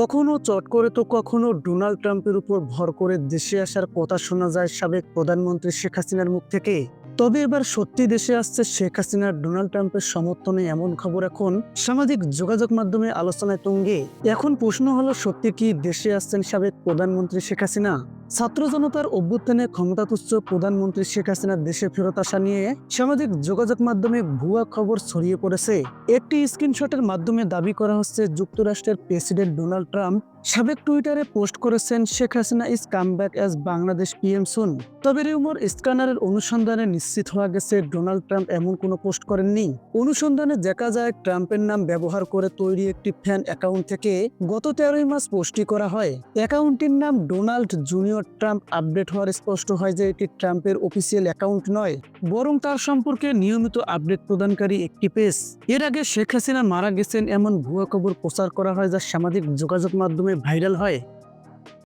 কখনো চট করে তো কখনো ডোনাল্ড ট্রাম্পের উপর ভর করে দেশে আসার কথা শোনা যায় সাবেক প্রধানমন্ত্রী শেখ হাসিনার মুখ থেকে। তবে এবার সত্যি দেশে আসছে শেখ হাসিনার ডোনাল্ড ট্রাম্পের সমর্থনে এমন খবর এখন সামাজিক যোগাযোগ মাধ্যমে আলোচনায় তুঙ্গে। এখন প্রশ্ন হলো, সত্যি কি দেশে আসছেন সাবেক প্রধানমন্ত্রী শেখ হাসিনা? ছাত্র জনতার অভ্যুত্থানে ক্ষমতাতুচ্ছ প্রধানমন্ত্রী শেখ হাসিনার দেশে ফেরত আসা নিয়ে সামাজিক যোগাযোগ মাধ্যমে ভুয়া খবর ছড়িয়ে পড়েছে। একটি স্ক্রিনশটের মাধ্যমে দাবি করা হচ্ছে যুক্তরাষ্ট্রের প্রেসিডেন্ট ডোনাল্ড ট্রাম্প সাবেক টুইটারে পোস্ট করেছেন, Sheikh Hasina is come back as Bangladesh PM soon. তবে রিউমর স্ক্যানারের অনুসন্ধানে নিশ্চিত হওয়া গেছে, ডোনাল্ড ট্রাম্প এমন কোনো পোস্ট করেননি। অনুসন্ধানে দেখা যায়, ট্রাম্পের নাম ব্যবহার করে তৈরি একটি ফ্যান অ্যাকাউন্ট থেকে গত তেরোই মাস পোস্টটি করা হয়। অ্যাকাউন্টটির নাম ডোনাল্ড জুনিয়র ট্রাম্প আপডেট হওয়ার স্পষ্ট হয় যে এটি ট্রাম্পের অফিসিয়াল অ্যাকাউন্ট নয়, বরং তার সম্পর্কে নিয়মিত আপডেট প্রদানকারী একটি পেজ। এর আগে শেখ হাসিনা মারা গেছেন এমন ভুয়া খবর প্রচার করা হয় যা সামাজিক যোগাযোগ মাধ্যমে ভাইরাল হয়।